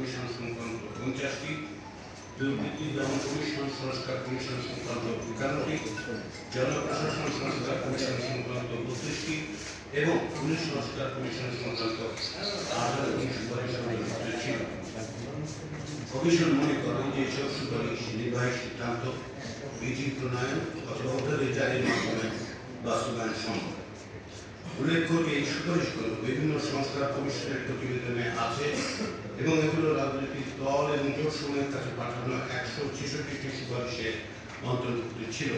Commission সংক্রান্ত পঞ্চাশটি, দুর্নীতি দমন কমিশন, সংস্কার কমিশন সংক্রান্ত একান্নটি, জনপ্রশাসন সংস্কার কমিশন সংক্রান্ত বত্রিশটি এবং পুলিশ সংস্কার কমিশন সংক্রান্ত কমিশন মনে করে যে এসব সুপারিশ নির্বাহী সিদ্ধান্ত, বিধি প্রণয়ন অথবা ওদের জারির মাধ্যমে বাস্তবায়ন সম্ভব। উল্লেখ্য এই সুপারিশগুলো বিভিন্ন সংস্কার কমিশনের প্রতিবেদনে আছে। এবং এগুলো রাজনৈতিক দল এবং জোট সময়ের কাছে পাঠানো একশো ছেষট্টিটি সুপারিশে অন্তর্ভুক্ত ছিল।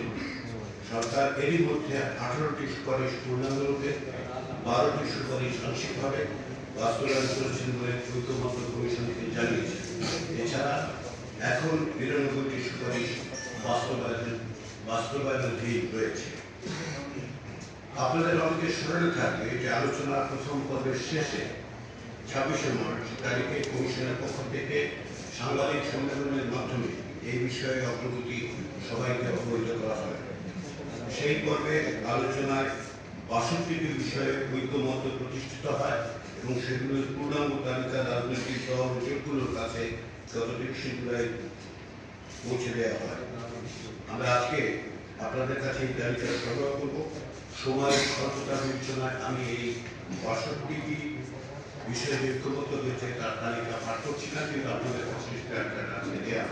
সরকার এরই মধ্যে আঠারোটি সুপারিশ পূর্ণাঙ্গরূপে, বারোটি সুপারিশ আংশিকভাবে বাস্তবায়ন করেছেন বলে ঐক্যমত্য কমিশনকে জানিয়েছে। এছাড়া এখন বিরানব্বইটি সুপারিশ বাস্তবায়ন বাস্তবায়নাধীন রয়েছে। আপনাদের অনেকের স্মরণে থাকবে যে আলোচনার প্রথম পর্বের শেষে ছাব্বিশে মার্চ, তারিখে কমিশনের পক্ষ থেকে সাংবাদিক সম্মেলনের মাধ্যমে এই বিষয়ে অগ্রগতি সবাইকে অবহিত করা হয়। সেই পর্বে আলোচনায় বাষট্টিটি বিষয়ে ঐক্যমত প্রতিষ্ঠিত হয় এবং সেগুলোর পূর্ণাঙ্গ তালিকা রাজনৈতিক দল ও জোটগুলোর কাছে গত তিরিশে পৌঁছে দেওয়া হয়। আমরা আজকে আপনাদের কাছে এই তালিকা সংগ্রহ করব। সময় স্বল্পতা বিবেচনায় আমি এই বাষট্টিটি বিষয়ে ঐক্যমত হয়েছে তার তালিকা পাঠ করছি না কিন্তু আপনাদের সংশ্লিষ্ট একটা আছে দেওয়া।